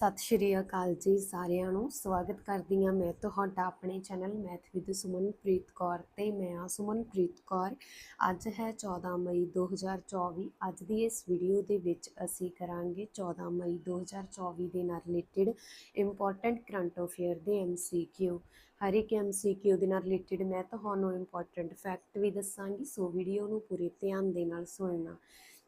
ਸਤਿ ਸ਼੍ਰੀ ਅਕਾਲ ਜੀ ਸਾਰਿਆਂ ਨੂੰ। ਸਵਾਗਤ ਕਰਦੀ ਹਾਂ ਮੈਂ ਤੁਹਾਡਾ ਆਪਣੇ channel math with Sumanpreet Kaur ਤੇ ਮੈਂ ਹਾਂ ਸੁਮਨਪ੍ਰੀਤ ਕੌਰ। ਅੱਜ ਹੈ 14 ਮਈ 2024 ਅੱਜ ਦੀ ਇਸ ਵੀਡੀਓ ਦੇ ਵਿੱਚ ਅਸੀਂ ਕਰਾਂਗੇ 14 ਮਈ 2024 ਦੇ ਨਾਲ ਰਿਲੇਟਡ ਇੰਪੋਰਟੈਂਟ ਕਰੰਟ ਅਫੇਅਰ ਦੇ ਐਮਸੀਕਿਊ ਹਰ ਇੱਕ ਐਮਸੀਕਿਊ ਦੇ ਨਾਲ ਰਿਲੇਟਡ ਮੈਂ ਤੁਹਾਨੂੰ ਇੰਪੋਰਟੈਂਟ ਫੈਕਟ ਵੀ ਦੱਸਾਂਗੀ, ਸੋ ਵੀਡੀਓ ਨੂੰ ਪੂਰੇ ਧਿਆਨ ਦੇ ਨਾਲ ਸੁਣਨਾ।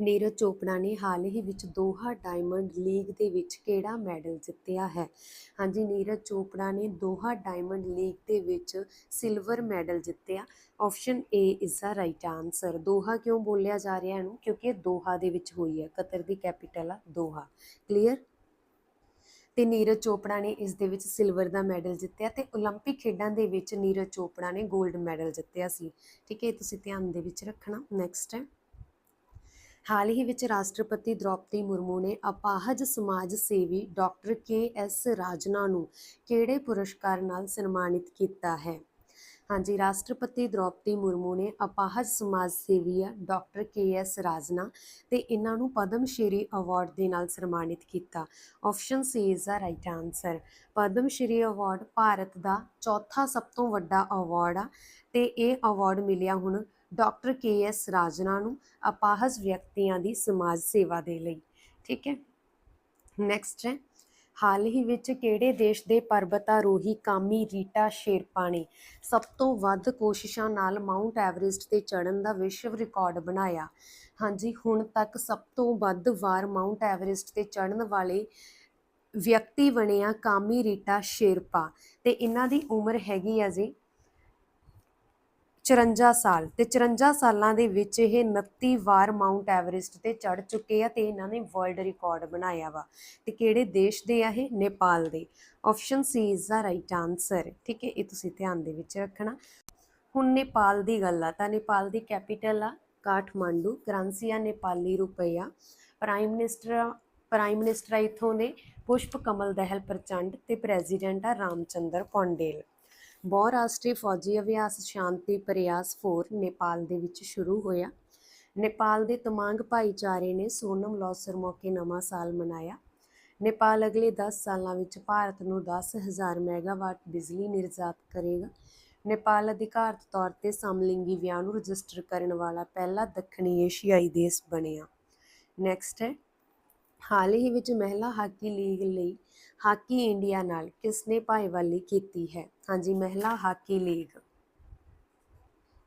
ਨੀਰਜ ਚੋਪੜਾ ਨੇ ਹਾਲ ਹੀ ਵਿੱਚ ਦੋਹਾ ਡਾਇਮੰਡ ਲੀਗ ਦੇ ਵਿੱਚ ਕਿਹੜਾ ਮੈਡਲ ਜਿੱਤਿਆ ਹੈ? ਹਾਂਜੀ, ਨੀਰਜ ਚੋਪੜਾ ਨੇ ਦੋਹਾ ਡਾਇਮੰਡ ਲੀਗ ਦੇ ਵਿੱਚ ਸਿਲਵਰ ਮੈਡਲ ਜਿੱਤਿਆ। Option A is the right answer Doha ਕਿਉਂ ਬੋਲਿਆ ਜਾ ਰਿਹਾ ਇਹਨੂੰ? ਕਿਉਂਕਿ ਇਹ ਦੋਹਾ ਦੇ ਵਿੱਚ ਹੋਈ ਹੈ, ਕਤਰ ਦੀ ਕੈਪੀਟਲ ਆ, ਦੋਹਾ। ਕਲੀਅਰ ਤੇ ਨੀਰਜ ਚੋਪੜਾ ਨੇ ਇਸ ਦੇ ਵਿੱਚ ਸਿਲਵਰ ਦਾ ਮੈਡਲ ਜਿੱਤਿਆ ਤੇ 올림픽 ਖੇਡਾਂ ਦੇ ਵਿੱਚ ਨੀਰਜ ਚੋਪੜਾ ਨੇ 골ਡ ਮੈਡਲ ਜਿੱਤਿਆ ਸੀ। ਠੀਕ ਹੈ ਤੁਸੀਂ ਧਿਆਨ ਦੇ ਵਿੱਚ ਰੱਖਣਾ। ਨੈਕਸਟ ਹੈ। ਹਾਲ ਹੀ ਵਿੱਚ ਰਾਸ਼ਟਰਪਤੀ ਦ੍ਰੋਪਦੀ ਮੁਰਮੂ ਨੇ ਅਪਾਹਜ ਸਮਾਜ ਸੇਵੀ ਡਾਕਟਰ ਕੇ ਐਸ ਰਾਜਨਾ ਨੂੰ ਕਿਹੜੇ ਪੁਰਸਕਾਰ ਨਾਲ ਸਨਮਾਨਿਤ ਕੀਤਾ ਹੈ? ਹਾਂਜੀ, ਰਾਸ਼ਟਰਪਤੀ ਦ੍ਰੋਪਦੀ ਮੁਰਮੂ ਨੇ ਅਪਾਹਜ ਸਮਾਜ ਸੇਵੀਆ ਡਾਕਟਰ ਕੇ ਐਸ ਰਾਜਨਾ ਤੇ ਇਹਨਾਂ ਨੂੰ ਪਦਮ ਸ਼੍ਰੀ ਅਵਾਰਡ ਦੇ ਨਾਲ ਸਨਮਾਨਿਤ ਕੀਤਾ। Option C is the right answer. Padma Shri award Bharat ਦਾ ਚੌਥਾ ਸਭ ਤੋਂ ਵੱਡਾ ਅਵਾਰਡ ਆ ਤੇ ਇਹ ਅਵਾਰਡ ਮਿਲਿਆ ਹੁਣ ਡਾਕਟਰ ਕੇ ਐਸ ਰਾਜਨਾ ਨੂੰ ਅਪਾਹਜ ਵਿਅਕਤੀਆਂ ਦੀ ਸਮਾਜ ਸੇਵਾ ਦੇ ਲਈ। ਠੀਕ ਹੈ। ਨੈਕਸਟ ਹੈ। ਹਾਲ ਹੀ ਵਿੱਚ ਕਿਹੜੇ ਦੇਸ਼ ਦੇ ਪਰਬਤਾਰੋਹੀ ਕਾਮੀ ਰੀਟਾ ਸ਼ੇਰਪਾ ਨੇ ਸਭ ਤੋਂ ਵੱਧ ਕੋਸ਼ਿਸ਼ਾਂ ਨਾਲ ਮਾਊਂਟ ਐਵਰੈਸਟ ਤੇ ਚੜ੍ਹਨ ਦਾ ਵਿਸ਼ਵ ਰਿਕਾਰਡ ਬਣਾਇਆ? ਹਾਂਜੀ, ਹੁਣ ਤੱਕ ਸਭ ਤੋਂ ਵੱਧ ਵਾਰ ਮਾਊਂਟ ਐਵਰੈਸਟ ਤੇ ਚੜ੍ਹਨ ਵਾਲੇ ਵਿਅਕਤੀ ਬਣਿਆ ਕਾਮੀ ਰੀਟਾ ਸ਼ੇਰਪਾ ਤੇ ਇਹਨਾਂ ਦੀ ਉਮਰ ਹੈਗੀ ਆ ਜੀ 54 ਸਾਲ ਤੇ 54 ਸਾਲਾਂ ਦੇ ਵਿੱਚ ਇਹ 29 ਵਾਰ ਮਾਊਂਟ ਐਵਰੈਸਟ ਤੇ ਚੜ ਚੁੱਕੇ ਆ ਤੇ ਇਹਨਾਂ ਨੇ ਵਰਲਡ ਰਿਕਾਰਡ ਬਣਾਇਆ ਵਾ। ਤੇ ਕਿਹੜੇ ਦੇਸ਼ ਦੇ ਆ ਇਹ? ਨੇਪਾਲ ਦੇ। Option C is the right answer ਠੀਕ ਹੈ, ਇਹ ਤੁਸੀਂ ਧਿਆਨ ਦੇ ਵਿੱਚ ਰੱਖਣਾ। ਹੁਣ ਨੇਪਾਲ ਦੀ ਗੱਲ ਆ, ਤਾਂ ਨੇਪਾਲ ਦੀ ਕੈਪੀਟਲ ਆ ਕਾਠਮਾਂਡੂ, ਕਰੰਸੀ ਆ ਨੇਪਾਲੀ ਰੁਪਈਆ ਪ੍ਰਾਈਮ ਮਿਨਿਸਟਰ ਪ੍ਰਾਈਮ ਮਿਨਿਸਟਰ ਆ ਇੱਥੋਂ ਦੇ ਪੁਸ਼ਪ ਕਮਲ ਦਹਿਲ ਪ੍ਰਚੰਡ ਤੇ ਪ੍ਰੈਜ਼ੀਡੈਂਟ ਆ ਰਾਮਚੰਦਰ ਕੌਂਡੇਲ। ਬਹੁ ਰਾਸ਼ਟਰੀ ਫੌਜੀ ਅਭਿਆਸ ਸ਼ਾਂਤੀ ਪ੍ਰਯਾਸ 4 ਨੇਪਾਲ ਦੇ ਵਿੱਚ ਸ਼ੁਰੂ ਹੋਇਆ। ਨੇਪਾਲ ਦੇ ਤਮਾਂਗ ਭਾਈਚਾਰੇ ਨੇ ਸੋਨਮ ਲੌਸਰ ਮੌਕੇ ਨਵਾਂ ਸਾਲ ਮਨਾਇਆ। ਨੇਪਾਲ ਅਗਲੇ 10 ਸਾਲਾਂ ਵਿੱਚ ਭਾਰਤ ਨੂੰ 10000 ਮੈਗਾਵਾਟ ਬਿਜਲੀ ਨਿਰਜਾਤ ਕਰੇਗਾ। ਨੇਪਾਲ ਅਧਿਕਾਰਤ ਤੌਰ ਤੇ ਸਮਲਿੰਗੀ ਵਿਆਹ ਨੂੰ ਰਜਿਸਟਰ ਕਰਨ ਵਾਲਾ ਪਹਿਲਾ ਦੱਖਣੀ ਏਸ਼ੀਆਈ ਦੇਸ਼ ਬਣਿਆ। ਨੈਕਸਟ ਹੈ, ਹਾਲ ਹੀ ਵਿੱਚ ਮਹਿਲਾ ਹਾਕੀ ਲੀਗ ਲਈ ਹਾਕੀ ਇੰਡੀਆ ਨਾਲ ਕਿਸ ਨੇ ਭਾਈਵਾਲੀ ਕੀਤੀ ਹੈ? ਹਾਂਜੀ, ਮਹਿਲਾ ਹਾਕੀ ਲੀਗ।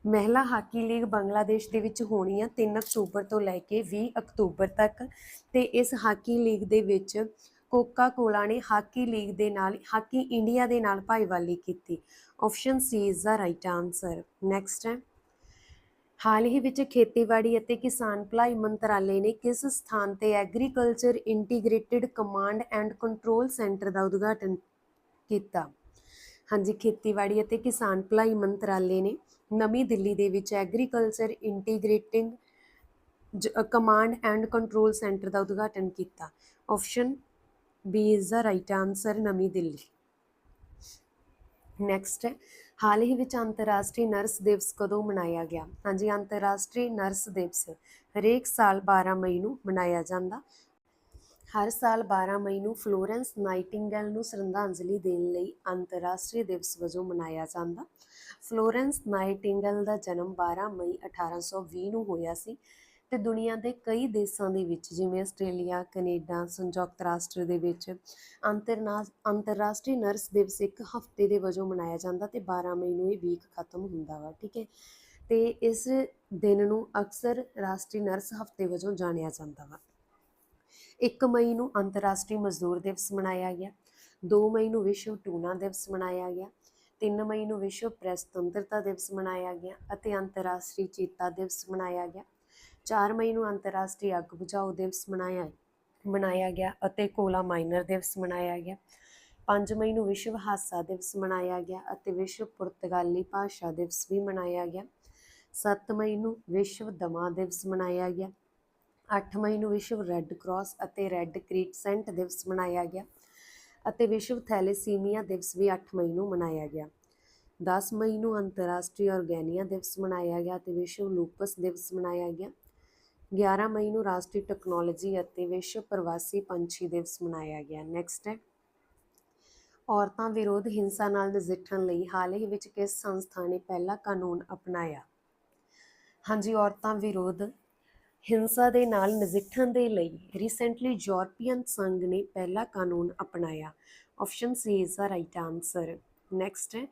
ਮਹਿਲਾ ਹਾਕੀ ਲੀਗ ਬੰਗਲਾਦੇਸ਼ ਦੇ ਵਿੱਚ ਹੋਣੀ ਆ 3 ਅਕਤੂਬਰ ਤੋਂ ਲੈ ਕੇ 20 ਅਕਤੂਬਰ ਤੱਕ ਤੇ ਇਸ ਹਾਕੀ ਲੀਗ ਦੇ ਵਿੱਚ ਕੋਕਾ ਕੋਲਾ ਨੇ ਹਾਕੀ ਲੀਗ ਦੇ ਨਾਲ, ਹਾਕੀ ਇੰਡੀਆ ਦੇ ਨਾਲ ਭਾਈਵਾਲੀ ਕੀਤੀ। Option C is the right answer next ਹੈ। ਹਾਲ ਹੀ ਵਿੱਚ ਖੇਤੀਬਾੜੀ ਅਤੇ ਕਿਸਾਨ ਭਲਾਈ ਮੰਤਰਾਲੇ ਨੇ ਕਿਸ ਸਥਾਨ ਤੇ agriculture integrated command and control centre ਦਾ ਉਦਘਾਟਨ ਕੀਤਾ? ਹਾਂਜੀ, ਖੇਤੀਬਾੜੀ ਅਤੇ ਕਿਸਾਨ ਭਲਾਈ ਮੰਤਰਾਲੇ ਨੇ ਨਵੀਂ ਦਿੱਲੀ ਦੇ ਵਿੱਚ agriculture integrating command and control centre ਦਾ ਉਦਘਾਟਨ ਕੀਤਾ। Option B is the right answer, ਨਵੀਂ ਦਿੱਲੀ। ਨੈਕਸਟ ਹੈ। ਹਾਲ ਹੀ ਵਿੱਚ ਅੰਤਰਰਾਸ਼ਟਰੀ ਨਰਸ ਦਿਵਸ ਕਦੋਂ ਮਨਾਇਆ ਗਿਆ? ਹਾਂਜੀ, ਅੰਤਰਰਾਸ਼ਟਰੀ ਨਰਸ ਦਿਵਸ ਹਰੇਕ ਸਾਲ 12 ਮਈ ਨੂੰ ਮਨਾਇਆ ਜਾਂਦਾ। ਹਰ ਸਾਲ 12 ਮਈ ਨੂੰ ਫਲੋਰੈਂਸ ਨਾਈਟਿੰਗੇਲ ਨੂੰ ਸ਼ਰਧਾਂਜਲੀ ਦੇਣ ਲਈ ਅੰਤਰਰਾਸ਼ਟਰੀ ਦਿਵਸ ਵਜੋਂ ਮਨਾਇਆ ਜਾਂਦਾ। ਫਲੋਰੈਂਸ ਨਾਈਟਿੰਗੇਲ ਦਾ ਜਨਮ 12 ਮਈ 1820 ਨੂੰ ਹੋਇਆ ਸੀ। ਤੇ ਦੁਨੀਆ ਦੇ ਕਈ ਦੇਸ਼ਾਂ ਦੇ ਵਿੱਚ, ਜਿਵੇਂ ਆਸਟ੍ਰੇਲੀਆ, ਕੈਨੇਡਾ, ਸੰਯੁਕਤ ਰਾਸ਼ਟਰ ਦੇ ਵਿੱਚ, ਅੰਤਰਨਾ, ਅੰਤਰਰਾਸ਼ਟਰੀ ਨਰਸ ਦਿਵਸ ਇੱਕ ਹਫ਼ਤੇ ਦੇ ਵਜੋਂ ਮਨਾਇਆ ਜਾਂਦਾ ਤੇ 12 ਮਈ ਨੂੰ ਇਹ ਵੀਕ ਖਤਮ ਹੁੰਦਾ ਵਾ, ਠੀਕ ਹੈ? ਤੇ ਇਸ ਦਿਨ ਨੂੰ ਅਕਸਰ ਰਾਸ਼ਟਰੀ ਨਰਸ ਹਫ਼ਤੇ ਵਜੋਂ ਜਾਣਿਆ ਜਾਂਦਾ ਵਾ। 1 ਮਈ ਨੂੰ ਅੰਤਰਰਾਸ਼ਟਰੀ ਮਜ਼ਦੂਰ ਦਿਵਸ ਮਨਾਇਆ ਗਿਆ 2 ਮਈ ਨੂੰ ਵਿਸ਼ਵ ਟੂਨਾ ਦਿਵਸ ਮਨਾਇਆ ਗਿਆ 3 ਮਈ ਨੂੰ ਵਿਸ਼ਵ ਪ੍ਰੈਸ ਸੁਤੰਤਰਤਾ ਦਿਵਸ ਮਨਾਇਆ ਗਿਆ ਅਤੇ ਅੰਤਰਰਾਸ਼ਟਰੀ ਚੇਤਾ ਦਿਵਸ ਮਨਾਇਆ ਗਿਆ। 4 ਮਈ ਨੂੰ ਅੰਤਰਰਾਸ਼ਟਰੀ ਅੱਗ ਬੁਝਾਓ ਦਿਵਸ ਮਨਾਇਆ ਮਨਾਇਆ ਗਿਆ ਅਤੇ ਕੋਲਾ ਮਾਈਨਰ ਦਿਵਸ ਮਨਾਇਆ ਗਿਆ। 5 ਮਈ ਨੂੰ ਵਿਸ਼ਵ ਹਾਸਾ ਦਿਵਸ ਮਨਾਇਆ ਗਿਆ ਅਤੇ ਵਿਸ਼ਵ ਪੁਰਤਗਾਲੀ ਭਾਸ਼ਾ ਦਿਵਸ ਵੀ ਮਨਾਇਆ ਗਿਆ। 7 ਮਈ ਨੂੰ ਵਿਸ਼ਵ ਦਮਾ ਦਿਵਸ ਮਨਾਇਆ ਗਿਆ। 8 ਮਈ ਨੂੰ ਵਿਸ਼ਵ ਰੈੱਡ ਕਰਾਸ ਅਤੇ ਰੈੱਡ ਕ੍ਰਿਸੈਂਟ ਦਿਵਸ ਮਨਾਇਆ ਗਿਆ ਅਤੇ ਵਿਸ਼ਵ ਥੈਲੇਸੀਮੀਆ ਦਿਵਸ ਵੀ 8 ਮਈ ਨੂੰ ਮਨਾਇਆ ਗਿਆ। 10 ਮਈ ਨੂੰ ਅੰਤਰਰਾਸ਼ਟਰੀ ਆਰਗੈਨੀਆ ਦਿਵਸ ਮਨਾਇਆ ਗਿਆ ਅਤੇ ਵਿਸ਼ਵ ਲੂਪਸ ਦਿਵਸ ਮਨਾਇਆ ਗਿਆ। 11 ਮਈ ਨੂੰ ਰਾਸ਼ਟਰੀ ਟੈਕਨੋਲੋਜੀ ਅਤੇ ਵਿਸ਼ਵ ਪ੍ਰਵਾਸੀ ਪੰਛੀ ਦਿਵਸ ਮਨਾਇਆ ਗਿਆ। ਨੈਕਸਟ ਹੈ। ਔਰਤਾਂ ਵਿਰੋਧ ਹਿੰਸਾ ਨਾਲ ਨਜਿੱਠਣ ਲਈ ਹਾਲ ਹੀ ਵਿੱਚ ਕਿਸ ਸੰਸਥਾ ਨੇ ਪਹਿਲਾ ਕਾਨੂੰਨ ਅਪਣਾਇਆ? ਹਾਂਜੀ, ਔਰਤਾਂ ਵਿਰੋਧ ਹਿੰਸਾ ਦੇ ਨਾਲ ਨਜਿੱਠਣ ਦੇ ਲਈ ਰੀਸੈਂਟਲੀ ਯੂਰਪੀਅਨ ਸੰਘ ਨੇ ਪਹਿਲਾ ਕਾਨੂੰਨ ਅਪਣਾਇਆ। Option C is the right answer next ਹੈ।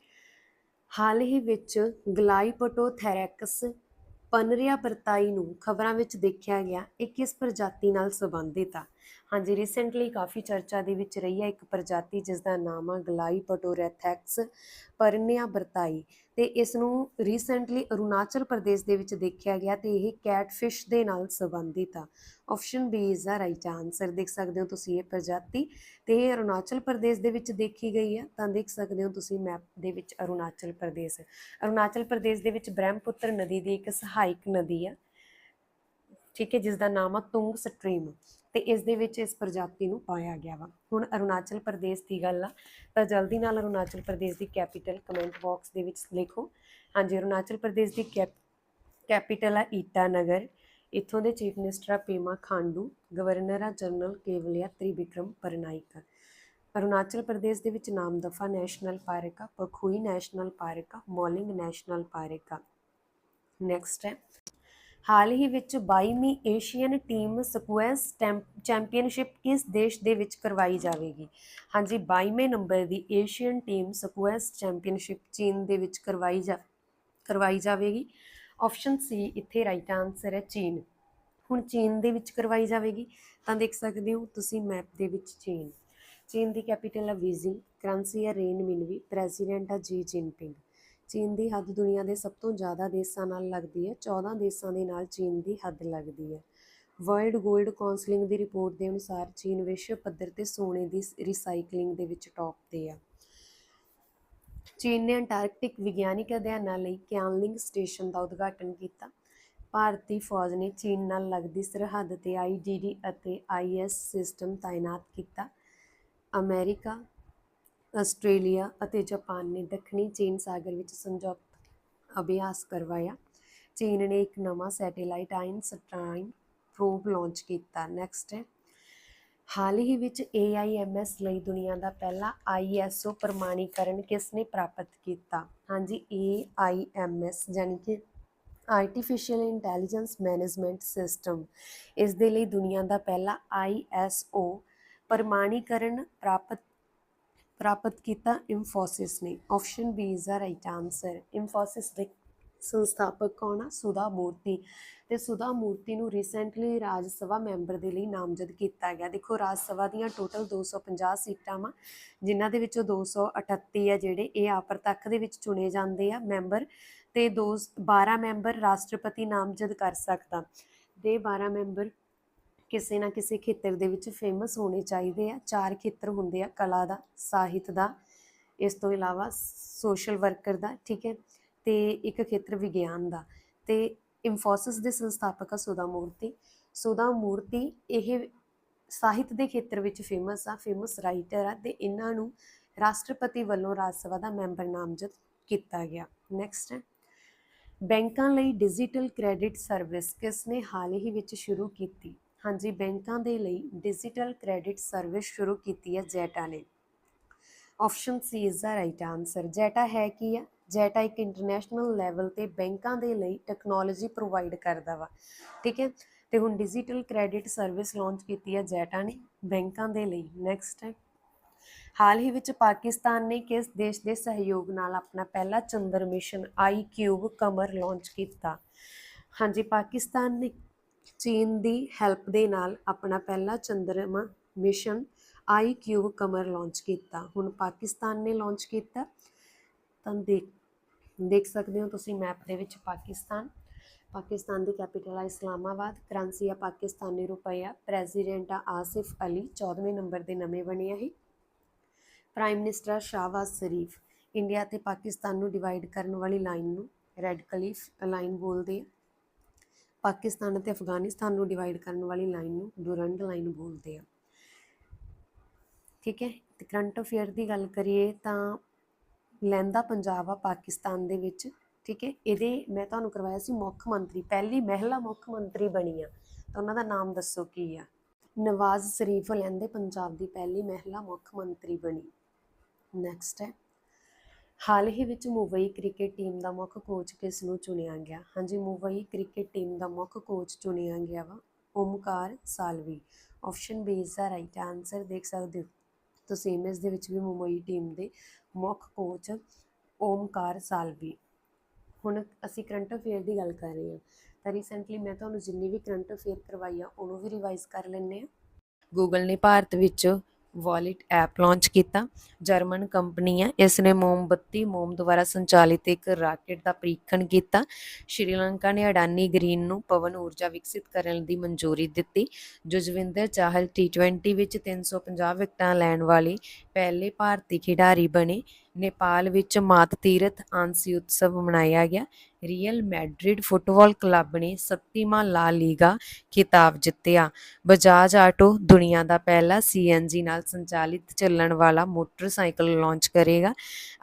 ਹਾਲ ਹੀ ਵਿੱਚ ਗਲਾਈਪਟੋਥੈਰੈਕਸ ਪਨਰਿਆ ਵਰਤਾਈ ਨੂੰ ਖਬਰਾਂ ਵਿੱਚ ਦੇਖਿਆ ਗਿਆ ਇਹ ਕਿਸ ਪ੍ਰਜਾਤੀ ਨਾਲ ਸੰਬੰਧਿਤ ਆ? ਹਾਂਜੀ ਰੀਸੈਂਟਲੀ ਕਾਫੀ ਚਰਚਾ ਦੇ ਵਿੱਚ ਰਹੀ ਹੈ ਇੱਕ ਪ੍ਰਜਾਤੀ ਜਿਸ ਦਾ ਨਾਮ ਆ ਗਲਾਈਪਟੋਰੈਥੈਕਸ ਪਰਨਿਆ ਬਰਤਾਈ ਤੇ ਇਸ ਨੂੰ ਰੀਸੈਂਟਲੀ ਅਰੁਣਾਚਲ ਪ੍ਰਦੇਸ਼ ਦੇ ਵਿੱਚ ਦੇਖਿਆ ਗਿਆ ਤੇ ਇਹ ਕੈਟਫਿਸ਼ ਦੇ ਨਾਲ ਸੰਬੰਧਿਤ ਆ। Option B is the right answer ਦੇਖ ਸਕਦੇ ਹੋ ਤੁਸੀਂ ਇਹ ਪ੍ਰਜਾਤੀ ਤੇ ਇਹ ਅਰੁਣਾਚਲ ਪ੍ਰਦੇਸ਼ ਦੇ ਵਿੱਚ ਦੇਖੀ ਗਈ ਆ, ਤਾਂ ਦੇਖ ਸਕਦੇ ਹੋ ਤੁਸੀਂ ਮੈਪ ਦੇ ਵਿੱਚ ਅਰੁਣਾਚਲ ਪ੍ਰਦੇਸ਼। ਅਰੁਣਾਚਲ ਪ੍ਰਦੇਸ਼ ਦੇ ਵਿੱਚ ਬ੍ਰਹਮਪੁੱਤਰ ਨਦੀ ਦੀ ਇੱਕ ਸਹਾਇਕ ਨਦੀ ਆ ਠੀਕ ਹੈ ਜਿਸ ਦਾ ਨਾਮ ਆ ਤੁੰਗ ਸਟਰੀਮ ਤੇ ਇਸ ਦੇ ਵਿੱਚ ਇਸ ਪ੍ਰਜਾਤੀ ਨੂੰ ਪਾਇਆ ਗਿਆ ਵਾ। ਹੁਣ ਅਰੁਣਾਚਲ ਪ੍ਰਦੇਸ਼ ਦੀ ਗੱਲ ਆ, ਤਾਂ ਜਲਦੀ ਨਾਲ ਅਰੁਣਾਚਲ ਪ੍ਰਦੇਸ਼ ਦੀ ਕੈਪੀਟਲ ਕਮੈਂਟ ਬਾਕਸ ਦੇ ਵਿੱਚ ਲਿਖੋ। ਹਾਂਜੀ, ਅਰੁਣਾਚਲ ਪ੍ਰਦੇਸ਼ ਦੀ ਕੈਪੀਟਲ ਆ ਈਟਾਨਗਰ, ਇੱਥੋਂ ਦੇ ਚੀਫ ਮਿਨਿਸਟਰ ਆ ਪੇਮਾ ਖਾਂਡੂ, ਗਵਰਨਰ ਆ ਜਨਰਲ ਕੇਵਲਿਆ ਤ੍ਰਿਵਿਕਰਮ ਪਰਨਾਇਕ। ਅਰੁਣਾਚਲ ਪ੍ਰਦੇਸ਼ ਦੇ ਵਿੱਚ ਨਾਮਦਫਾ ਨੈਸ਼ਨਲ ਪਾਰਕ ਆ, ਪਖੂਈ ਨੈਸ਼ਨਲ ਪਾਰਕ ਆ, ਮੋਲਿੰਗ ਨੈਸ਼ਨਲ ਪਾਰਕ ਆ। ਨੈਕਸਟ ਹੈ ਹਾਲ ਹੀ ਵਿੱਚ 22ਵੀਂ ਏਸ਼ੀਅਨ ਟੀਮ ਸਕੁਐਸ ਚੈਂਪੀਅਨਸ਼ਿਪ ਕਿਸ ਦੇਸ਼ ਦੇ ਵਿੱਚ ਕਰਵਾਈ ਜਾਵੇਗੀ। ਹਾਂਜੀ 22ਵੇਂ ਨੰਬਰ ਦੀ ਏਸ਼ੀਅਨ ਟੀਮ ਸਕੁਐਸ ਚੈਂਪੀਅਨਸ਼ਿਪ ਚੀਨ ਦੇ ਵਿੱਚ ਕਰਵਾਈ ਜਾ, ਕਰਵਾਈ ਜਾਵੇਗੀ। ਆਪਸ਼ਨ ਸੀ, ਇੱਥੇ ਰਾਈਟ ਆਨਸਰ ਹੈ ਚੀਨ। ਹੁਣ ਚੀਨ ਦੇ ਵਿੱਚ ਕਰਵਾਈ ਜਾਵੇਗੀ। ਤਾਂ ਦੇਖ ਸਕਦੇ ਹੋ ਤੁਸੀਂ ਮੈਪ ਦੇ ਵਿੱਚ ਚੀਨ। ਚੀਨ ਦੀ ਕੈਪੀਟਲ ਹੈ ਬੀਜ਼ਿੰਗ ਕਰੰਸੀ ਹੈ ਰੇਨ ਮਿਨਵੀ ਪ੍ਰੈਜ਼ੀਡੈਂਟ ਹੈ ਜੀ ਜਿਨਪਿੰਗ। ਚੀਨ ਦੀ ਹੱਦ ਦੁਨੀਆ ਦੇ ਸਭ ਤੋਂ ਜ਼ਿਆਦਾ ਦੇਸ਼ਾਂ ਨਾਲ ਲੱਗਦੀ ਹੈ 14 ਦੇਸ਼ਾਂ ਦੇ ਨਾਲ ਚੀਨ ਦੀ ਹੱਦ ਲੱਗਦੀ ਹੈ। ਵਰਲਡ 골ਡ ਕਾਉਂਸਲਿੰਗ ਦੀ ਰਿਪੋਰਟ ਦੇ ਅਨੁਸਾਰ ਚੀਨ ਵਿਸ਼ਵ ਪੱਧਰ ਤੇ ਸੋਨੇ ਦੀ ਰੀਸਾਈਕਲਿੰਗ ਦੇ ਵਿੱਚ ਟੌਪ ਤੇ ਆ। ਚੀਨ ਨੇ ਅੰਟਾਰਕਟਿਕ ਵਿਗਿਆਨਿਕ ਅਧਿਐਨਾਂ ਲਈ ਕਿਆਨਲਿੰਗ ਸਟੇਸ਼ਨ ਦਾ ਉਦਘਾਟਨ ਕੀਤਾ। ਭਾਰਤੀ ਫੌਜ ਨੇ ਚੀਨ ਨਾਲ ਲੱਗਦੀ ਸਰਹੱਦ ਤੇ ਆਈਡੀਡੀ ਅਤੇ ਆਈਐਸ ਸਿਸਟਮ ਤਾਇਨਾਤ ਕੀਤਾ। ਅਮਰੀਕਾ ਆਸਟ੍ਰੇਲੀਆ ਅਤੇ ਜਾਪਾਨ ਨੇ ਦੱਖਣੀ ਚੀਨ ਸਾਗਰ ਵਿੱਚ ਸੰਯੁਕਤ ਅਭਿਆਸ ਕਰਵਾਇਆ। ਚੀਨ ਨੇ ਇੱਕ ਨਵਾਂ ਸੈਟੇਲਾਈਟ ਆਇਨਸਟਾਈਨ ਪ੍ਰੋਬ ਲਾਂਚ ਕੀਤਾ। ਨੈਕਸਟ ਹੈ। ਹਾਲ ਹੀ ਵਿੱਚ AIMS ਲਈ ਦੁਨੀਆ ਦਾ ਪਹਿਲਾ ISO ਪ੍ਰਮਾਣੀਕਰਨ ਕਿਸ ਨੇ ਪ੍ਰਾਪਤ ਕੀਤਾ? ਹਾਂਜੀ AIMS ਯਾਨੀ ਕਿ ਆਰਟੀਫੀਸ਼ੀਅਲ ਇੰਟੈਲੀਜੈਂਸ ਮੈਨੇਜਮੈਂਟ ਸਿਸਟਮ। ਇਸ ਦੇ ਲਈ ਦੁਨੀਆ ਦਾ ਪਹਿਲਾ ISO ਪ੍ਰਮਾਣੀਕਰਨ ਪ੍ਰਾਪਤ ਪ੍ਰਾਪਤ ਕੀਤਾ ਇੰਫੋਸਿਸ ਨੇ। Option B is the right answer Infosys ਦੇ ਸੰਸਥਾਪਕ ਕੌਣ ਆ? ਸੁਧਾ ਮੂਰਤੀ। ਤੇ ਸੁਧਾ ਮੂਰਤੀ ਨੂੰ ਰੀਸੈਂਟਲੀ ਰਾਜ ਸਭਾ ਮੈਂਬਰ ਦੇ ਲਈ ਨਾਮਜ਼ਦ ਕੀਤਾ ਗਿਆ। ਦੇਖੋ, ਰਾਜ ਸਭਾ ਦੀਆਂ ਟੋਟਲ 250 ਸੀਟਾਂ ਵਾ, ਜਿਨ੍ਹਾਂ ਦੇ ਵਿੱਚੋਂ 238 ਆ ਜਿਹੜੇ ਇਹ ਆਪਰਤੱਖ ਦੇ ਵਿੱਚ ਚੁਣੇ ਜਾਂਦੇ ਆ ਮੈਂਬਰ ਤੇ ਦੋ 12 ਮੈਂਬਰ ਰਾਸ਼ਟਰਪਤੀ ਨਾਮਜ਼ਦ ਕਰ ਸਕਦਾ। ਦੇ 12 ਮੈਂਬਰ ਕਿਸੇ ਨਾ ਕਿਸੇ ਖੇਤਰ ਦੇ ਵਿੱਚ ਫੇਮਸ ਹੋਣੇ ਚਾਹੀਦੇ ਆ। ਚਾਰ ਖੇਤਰ ਹੁੰਦੇ ਆ, ਕਲਾ ਦਾ, ਸਾਹਿਤ ਦਾ, ਇਸ ਤੋਂ ਇਲਾਵਾ ਸੋਸ਼ਲ ਵਰਕਰ ਦਾ, ਠੀਕ ਹੈ, ਤੇ ਇੱਕ ਖੇਤਰ ਵਿਗਿਆਨ ਦਾ। ਤੇ ਇੰਫੋਸਿਸ ਦੇ ਸੰਸਥਾਪਕ ਆ ਸੁਧਾ ਮੂਰਤੀ। ਸੁਧਾ ਮੂਰਤੀ ਇਹ ਸਾਹਿਤ ਦੇ ਖੇਤਰ ਵਿੱਚ ਫੇਮਸ ਆ ਫੇਮਸ ਰਾਈਟਰ ਆ ਤੇ ਇਹਨਾਂ ਨੂੰ ਰਾਸ਼ਟਰਪਤੀ ਵੱਲੋਂ ਰਾਜ ਸਭਾ ਦਾ ਮੈਂਬਰ ਨਾਮਜ਼ਦ ਕੀਤਾ ਗਿਆ। ਨੈਕਸਟ ਬੈਂਕਾਂ ਲਈ ਡਿਜੀਟਲ ਕ੍ਰੈਡਿਟ ਸਰਵਿਸ ਕਿਸ ਨੇ ਹਾਲ ਹੀ ਵਿੱਚ ਸ਼ੁਰੂ ਕੀਤੀ? ਹਾਂਜੀ, ਬੈਂਕਾਂ ਦੇ ਲਈ ਡਿਜੀਟਲ ਕ੍ਰੈਡਿਟ ਸਰਵਿਸ ਸ਼ੁਰੂ ਕੀਤੀ ਹੈ ਜੈਟਾ ਨੇ। Option C is the right answer. Jetta ਹੈ ਕੀ ਆ? ਜੈਟਾ ਇੱਕ ਇੰਟਰਨੈਸ਼ਨਲ ਲੈਵਲ ਤੇ ਬੈਂਕਾਂ ਦੇ ਲਈ ਟੈਕਨੋਲੋਜੀ ਪ੍ਰੋਵਾਈਡ ਕਰਦਾ ਵਾ। ਠੀਕ ਹੈ? ਤੇ ਹੁਣ ਡਿਜੀਟਲ ਕ੍ਰੈਡਿਟ ਸਰਵਿਸ ਲਾਂਚ ਕੀਤੀ ਹੈ ਜੈਟਾ ਨੇ। ਬੈਂਕਾਂ ਦੇ ਲਈ ਨੈਕਸਟ ਹੈ। ਹਾਲ ਹੀ ਵਿੱਚ ਪਾਕਿਸਤਾਨ ਨੇ ਕਿਸ ਦੇਸ਼ ਦੇ ਸਹਿਯੋਗ ਨਾਲ ਆਪਣਾ ਪਹਿਲਾ Chandra mission I cube Qamar launch ਕੀਤਾ? ਹਾਂਜੀ, ਪਾਕਿਸਤਾਨ ਨੇ ਚੀਨ ਦੀ ਹੈਲਪ ਦੇ ਨਾਲ ਆਪਣਾ ਪਹਿਲਾ ਚੰਦਰਮਾ mission I cube Qamar launch ਕੀਤਾ। ਹੁਣ ਪਾਕਿਸਤਾਨ ਨੇ ਲਾਂਚ ਕੀਤਾ। ਤਾਂ ਦੇਖ ਦੇਖ ਸਕਦੇ ਹੋ ਤੁਸੀਂ ਮੈਪ ਦੇ ਵਿੱਚ ਪਾਕਿਸਤਾਨ। ਪਾਕਿਸਤਾਨ ਦੀ ਕੈਪੀਟਲ ਆ ਇਸਲਾਮਾਬਾਦ। ਕਰੰਸੀ ਆ ਪਾਕਿਸਤਾਨੀ ਰੁਪਇਆ ਪ੍ਰੈਜ਼ੀਡੈਂਟ ਆ ਆਸਿਫ ਅਲੀ। 14ਵੇਂ ਨੰਬਰ ਦੇ ਨਵੇਂ ਬਣੇ ਆ ਇਹ। Prime minister Shahbaz Sharif. India ਤੇ ਪਾਕਿਸਤਾਨ ਨੂੰ ਡਿਵਾਈਡ ਕਰਨ ਵਾਲੀ ਲਾਈਨ ਨੂੰ ਰੈੱਡ ਕਲੀਫ ਲਾਈਨ ਬੋਲਦੇ ਆ। ਪਾਕਿਸਤਾਨ ਅਤੇ ਅਫਗਾਨਿਸਤਾਨ ਨੂੰ ਡਿਵਾਈਡ ਕਰਨ ਵਾਲੀ ਲਾਈਨ ਨੂੰ ਡੂਰੰਡ ਲਾਈਨ ਬੋਲਦੇ ਆ। ਠੀਕ ਹੈ, ਤੇ ਕਰੰਟ ਅਫੇਅਰ ਦੀ ਗੱਲ ਕਰੀਏ ਤਾਂ ਲਹਿੰਦਾ ਪੰਜਾਬ ਆ ਪਾਕਿਸਤਾਨ ਦੇ ਵਿੱਚ। ਠੀਕ ਹੈ, ਇਹਦੇ ਮੈਂ ਤੁਹਾਨੂੰ ਕਰਵਾਇਆ ਸੀ ਮੁੱਖ ਮੰਤਰੀ, ਪਹਿਲੀ ਮਹਿਲਾ ਮੁੱਖ ਮੰਤਰੀ ਬਣੀ ਆ। ਤਾਂ ਉਹਨਾਂ ਦਾ ਨਾਮ ਦੱਸੋ ਕੀ ਆ? ਨਵਾਜ਼ ਸ਼ਰੀਫ ਲਹਿੰਦੇ ਪੰਜਾਬ ਦੀ ਪਹਿਲੀ ਮਹਿਲਾ ਮੁੱਖ ਮੰਤਰੀ ਬਣੀ। ਨੈਕਸਟ ਹੈ। ਹਾਲ ਹੀ ਵਿੱਚ ਮੁੰਬਈ ਕ੍ਰਿਕਟ ਟੀਮ ਦਾ ਮੁੱਖ ਕੋਚ ਕਿਸ ਨੂੰ ਚੁਣਿਆ ਗਿਆ? ਹਾਂਜੀ, ਮੁੰਬਈ ਕ੍ਰਿਕਟ ਟੀਮ ਦਾ ਮੁੱਖ ਕੋਚ ਚੁਣਿਆ ਗਿਆ ਵਾ Omkar Salvi. Option B is the right answer ਦੇਖ ਸਕਦੇ ਹੋ। ਤੁਸੀਂ ਇਮੇਜ ਦੇ ਵਿੱਚ ਵੀ ਮੁੰਬਈ ਟੀਮ ਦੇ ਮੁੱਖ ਕੋਚ ਓਮਕਾਰ ਸਾਲਵੀ। ਹੁਣ ਅਸੀਂ ਕਰੰਟ ਅਫੇਅਰ ਦੀ ਗੱਲ ਕਰ ਰਹੇ ਹਾਂ। ਤਾਂ ਰੀਸੈਂਟਲੀ ਮੈਂ ਤੁਹਾਨੂੰ ਜਿੰਨੀ ਵੀ ਕਰੰਟ ਅਫੇਅਰ ਕਰਵਾਈ ਆ, ਉਹਨੂੰ ਵੀ ਰਿਵਾਈਜ਼ ਕਰ ਲੈਂਦੇ ਆ ਗੂਗਲ ਨੇ ਭਾਰਤ ਵਿੱਚ ਵਾਲਿਟ ਐਪ ਲਾਂਚ ਕੀਤਾ। ਜਰਮਨ ਕੰਪਨੀ ਹੈ ਇਸ ਨੇ ਮੋਮਬੱਤੀ ਮੋਮ ਦੁਆਰਾ ਸੰਚਾਲਿਤ ਇੱਕ ਰਾਕੇਟ ਦਾ ਪ੍ਰੀਖਣ ਕੀਤਾ। ਸ਼੍ਰੀਲੰਕਾ ਨੇ ਅਡਾਨੀ ਗ੍ਰੀਨ ਨੂੰ ਪਵਨ ਊਰਜਾ ਵਿਕਸਿਤ ਕਰਨ ਦੀ ਮਨਜ਼ੂਰੀ ਦਿੱਤੀ। ਜੁਜਵਿੰਦਰ ਚਾਹਲ ਟੀ20 ਵਿੱਚ 350 ਵਿਕਟਾਂ ਲੈਣ ਵਾਲੇ ਪਹਿਲੇ ਭਾਰਤੀ ਖਿਡਾਰੀ ਬਣੇ। ਨੇਪਾਲ ਵਿੱਚ ਮਾਤ ਤੀਰਥ ਆਂਸੀ ਉਤਸਵ ਮਨਾਇਆ ਗਿਆ। ਰੀਅਲ ਮੈਡਰਿਡ ਫੁੱਟਬਾਲ ਕਲੱਬ ਨੇ 37ਵਾਂ ਲਾ ਲੀਗਾ ਖਿਤਾਬ ਜਿੱਤਿਆ। ਬਜਾਜ ਆਟੋ ਦੁਨੀਆ ਦਾ ਪਹਿਲਾ ਸੀਐਨਜੀ ਨਾਲ ਸੰਚਾਲਿਤ ਚੱਲਣ ਵਾਲਾ ਮੋਟਰਸਾਈਕਲ ਲਾਂਚ ਕਰੇਗਾ।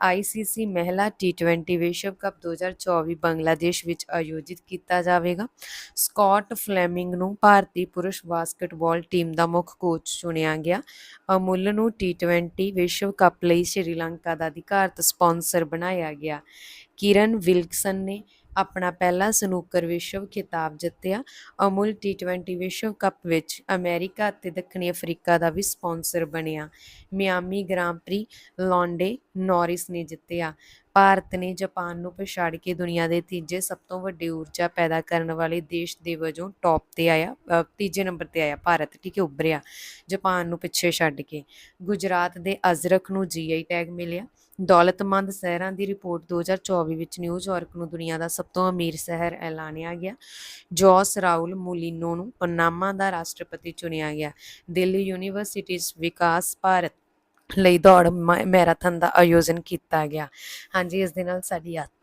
ਆਈਸੀਸੀ ਮਹਿਲਾ ਟੀ20 ਵਿਸ਼ਵ ਕੱਪ 2024 ਬੰਗਲਾਦੇਸ਼ ਵਿੱਚ ਆਯੋਜਿਤ ਕੀਤਾ ਜਾਵੇਗਾ। ਸਕਾਟ ਫਲੇਮਿੰਗ ਨੂੰ ਭਾਰਤੀ ਪੁਰਸ਼ ਬਾਸਕਟਬਾਲ ਟੀਮ ਦਾ ਮੁੱਖ ਕੋਚ ਚੁਣਿਆ ਗਿਆ। ਅਮੁੱਲ ਨੂੰ ਟੀ20 ਵਿਸ਼ਵ ਕੱਪ ਲਈ ਸ਼੍ਰੀਲੰਕਾ ਦਾ ਅਧਿਕਾਰਤ ਸਪਾਂਸਰ ਬਣਾਇਆ ਗਿਆ। ਕਿਰਨ ਵਿਲਕਸਨ ਨੇ ਆਪਣਾ ਪਹਿਲਾ ਸਨੂਕਰ ਵਿਸ਼ਵ ਖਿਤਾਬ ਜਿੱਤਿਆ। ਅਮੁਲ ਟੀ20 ਵਿਸ਼ਵ ਕੱਪ ਵਿੱਚ ਅਮਰੀਕਾ ਅਤੇ ਦੱਖਣੀ ਅਫਰੀਕਾ ਦਾ ਵੀ ਸਪਾਂਸਰ ਬਣਿਆ। Miami grand prix Lando Norris ਨੇ ਜਿੱਤਿਆ। ਭਾਰਤ ਨੇ ਜਾਪਾਨ ਨੂੰ ਪਛਾੜ ਕੇ ਦੁਨੀਆ ਦੇ ਤੀਜੇ ਸਭ ਤੋਂ ਵੱਡੇ ਊਰਜਾ ਪੈਦਾ ਕਰਨ ਵਾਲੇ ਦੇਸ਼ ਦੇ ਵਜੋਂ ਟੌਪ ਤੇ ਆਇਆ ਤੀਜੇ ਨੰਬਰ ਤੇ ਆਇਆ ਭਾਰਤ, ਠੀਕ ਹੈ, ਉੱਭਰਿਆ। ਜਾਪਾਨ ਨੂੰ ਪਿੱਛੇ ਛੱਡ ਕੇ ਗੁਜਰਾਤ ਦੇ ਅਜ਼ਰਕ ਨੂੰ ਜੀਆਈ ਟੈਗ ਮਿਲਿਆ। ਦੌਲਤਮੰਦ ਸ਼ਹਿਰਾਂ ਦੀ ਰਿਪੋਰਟ 2024 ਵਿੱਚ ਨਿਊਯਾਰਕ ਨੂੰ ਦੁਨੀਆ ਦਾ ਸਭ ਤੋਂ ਅਮੀਰ ਸ਼ਹਿਰ ਐਲਾਨਿਆ ਗਿਆ। ਜੋਸ ਰਾਉਲ ਮੁਲੀਨੋ ਨੂੰ ਪਨਾਮਾ ਦਾ ਰਾਸ਼ਟਰਪਤੀ ਚੁਣਿਆ ਗਿਆ। ਦਿੱਲੀ ਯੂਨੀਵਰਸਿਟੀਜ਼ ਵਿਕਾਸ ਭਾਰਤ ਲਈ ਦੌੜ ਮ- ਮੈਰਾਥਨ ਦਾ ਆਯੋਜਨ ਕੀਤਾ ਗਿਆ। ਹਾਂਜੀ, ਇਸ ਦੇ ਨਾਲ ਸਾਡੀ ਯਾਤਰਾ